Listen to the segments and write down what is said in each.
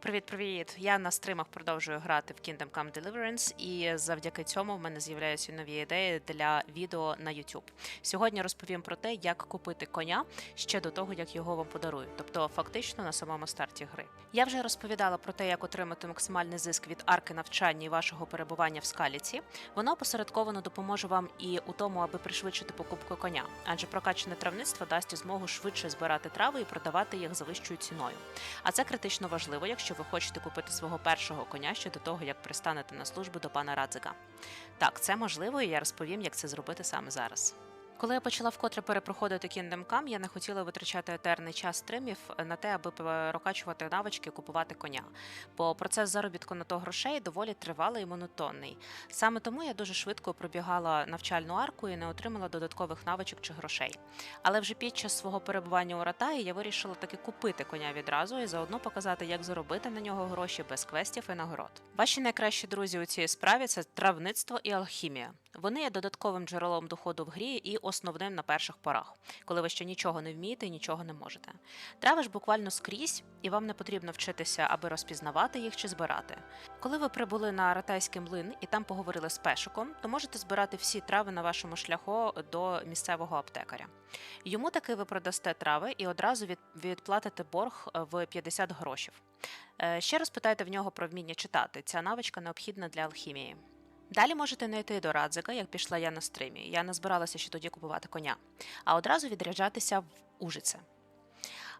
Привіт-привіт! Я на стримах продовжую грати в Kingdom Come Deliverance, і завдяки цьому в мене з'являються нові ідеї для відео на YouTube. Сьогодні розповім про те, як купити коня ще до того, як його вам подарують, тобто фактично на самому старті гри. Я вже розповідала про те, як отримати максимальний зиск від арки навчання і вашого перебування в скаліці. Воно посередковано допоможе вам і у тому, аби пришвидшити покупку коня, адже прокачане травництво дасть змогу швидше збирати трави і продавати їх за вищою ціною. А це критично важливо, якщо ви хочете купити свого першого коня ще до того, як пристанете на службу до пана Радзика. Так, це можливо, і я розповім, як це зробити саме зараз. Коли я почала вкотре перепроходити Kingdom Come, я не хотіла витрачати етерний час стримів на те, аби прокачувати навички, купувати коня. Бо процес заробітку на то грошей доволі тривалий і монотонний. Саме тому я дуже швидко пробігала навчальну арку і не отримала додаткових навичок чи грошей. Але вже під час свого перебування у Ратаї я вирішила таки купити коня відразу і заодно показати, як заробити на нього гроші без квестів і нагород. Ваші найкращі друзі у цій справі це травництво і алхімія. Вони є додатковим джерелом доходу в грі і основним на перших порах, коли ви ще нічого не вмієте і нічого не можете. Трави ж буквально скрізь, і вам не потрібно вчитися, аби розпізнавати їх чи збирати. Коли ви прибули на Ратайський млин і там поговорили з пешиком, то можете збирати всі трави на вашому шляху до місцевого аптекаря. Йому таки ви продасте трави і одразу відплатите борг в 50 грошів. Е, ще раз питайте в нього про вміння читати. Ця навичка необхідна для алхімії. Далі можете не йти до Радзика, як пішла я на стримі. Я не збиралася ще тоді купувати коня, а одразу відряджатися в Ужице.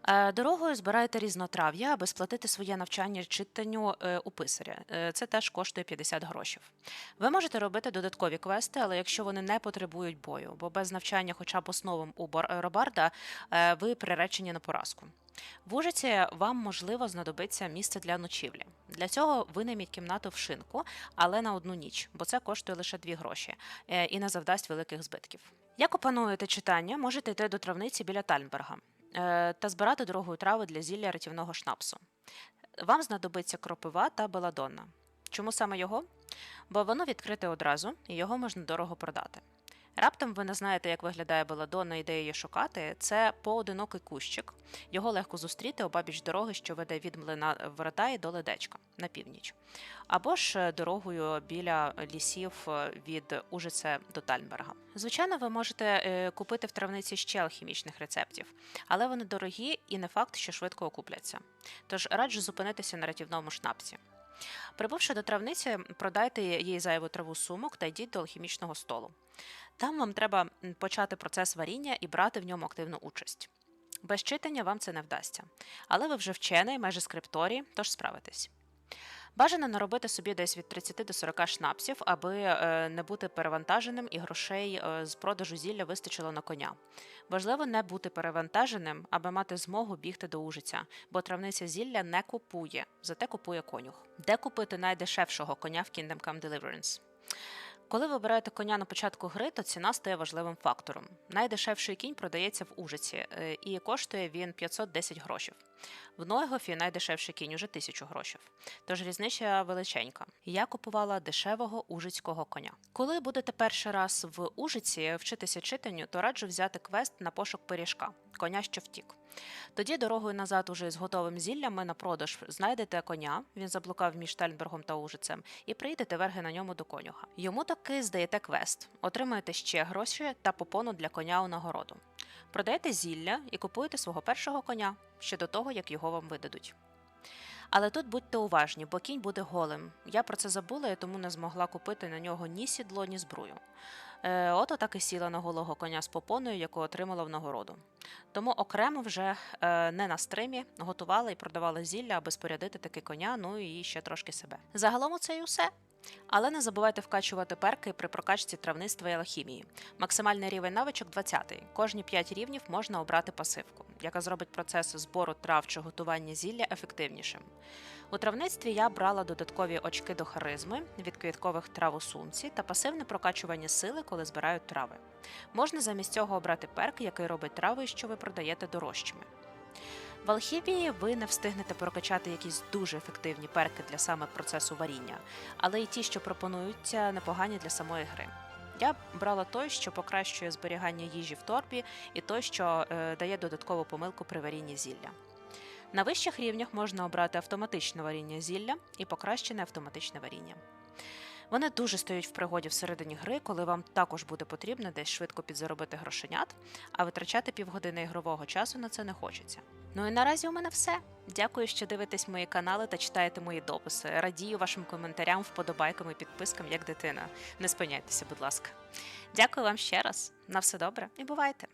Е, дорогою збираєте різнотрав'я, аби сплатити своє навчання читанню е, у писаря. Е, це теж коштує 50 грошів. Ви можете робити додаткові квести, але якщо вони не потребують бою, бо без навчання, хоча б основам у Робарда, ви приречені на поразку. В Ужиці вам можливо знадобиться місце для ночівлі. Для цього винайміть кімнату в шинку, але на одну ніч, бо це коштує лише 2 гроші і не завдасть великих збитків. Як опануєте читання, можете йти до травниці біля Тальнберга. Е, та збирати дорогою трави для зілля рятівного шнапсу. Вам знадобиться кропива та беладонна. Чому саме його? Бо воно відкрите одразу і його можна дорого продати. Раптом ви не знаєте, як виглядає беладонна і де її шукати. Це поодинокий кущик. Його легко зустріти обабіч дороги, що веде від млина в Ратаї до ледечка на північ, або ж е, дорогою біля лісів е, від Ужице до Тальнберга. Звичайно, ви можете е, купити в травниці ще алхімічних рецептів, але вони дорогі і не факт, що швидко окупляться. Тож раджу зупинитися на рятівному шнапці. Прибувши до травниці, продайте їй зайву траву сумок та йдіть до алхімічного столу. Там вам треба почати процес варіння і брати в ньому активну участь. Без читання вам це не вдасться, але ви вже вчений, майже скрипторій, тож справитесь. Бажано наробити собі десь від 30 до 40 шнапсів, аби е, не бути перевантаженим і грошей е, з продажу зілля вистачило на коня. Важливо не бути перевантаженим, аби мати змогу бігти до ужиця, бо травниця зілля не купує, зате купує конюх. Де купити найдешевшого коня в Kingdom Come Deliverance? Коли ви обираєте коня на початку гри, то ціна стає важливим фактором. Найдешевший кінь продається в Ужиці, е, і коштує він 510 грошів. В Нойгофі найдешевший кінь уже 1000 грошів. Тож різниця величенька. Я купувала дешевого ужицького коня. Коли будете перший раз в Ужиці вчитися читанню, то раджу взяти квест на пошук пиріжка, коня, що втік. Тоді дорогою назад, уже з готовим зіллям, на продаж знайдете коня, він заблукав між Тельнбергом та Ужицем, і прийдете верги на ньому до конюха. Йому таки здаєте квест, отримуєте ще гроші та попону для коня у нагороду. Продаєте зілля і купуєте свого першого коня ще до того, як його вам видадуть. Але тут будьте уважні, бо кінь буде голим. Я про це забула і тому не змогла купити на нього ні сідло, ні збрую. Е, Ото так і сіла на голого коня з попоною, яку отримала в нагороду. Тому окремо вже е, не на стримі готувала і продавала зілля, аби спорядити таки коня, ну і ще трошки себе. Загалом це і усе. Але не забувайте вкачувати перки при прокачці травництва і алхімії. Максимальний рівень навичок 20. Кожні 5 рівнів можна обрати пасивку, яка зробить процес збору трав чи готування зілля ефективнішим. У травництві я брала додаткові очки до харизми від квіткових трав у сумці та пасивне прокачування сили, коли збирають трави. Можна замість цього обрати перк, який робить трави, що ви продаєте дорожчими. В алхімії ви не встигнете прокачати якісь дуже ефективні перки для саме процесу варіння, але й ті, що пропонуються, непогані для самої гри. Я брала той, що покращує зберігання їжі в торбі, і той, що е, дає додаткову помилку при варінні зілля. На вищих рівнях можна обрати автоматичне варіння зілля і покращене автоматичне варіння. Вони дуже стоять в пригоді всередині гри, коли вам також буде потрібно десь швидко підзаробити грошенят, а витрачати півгодини ігрового часу на це не хочеться. Ну і наразі у мене все. Дякую, що дивитесь мої канали та читаєте мої дописи. Радію вашим коментарям, вподобайкам і підпискам як дитина. Не спиняйтеся, будь ласка. Дякую вам ще раз. На все добре і бувайте!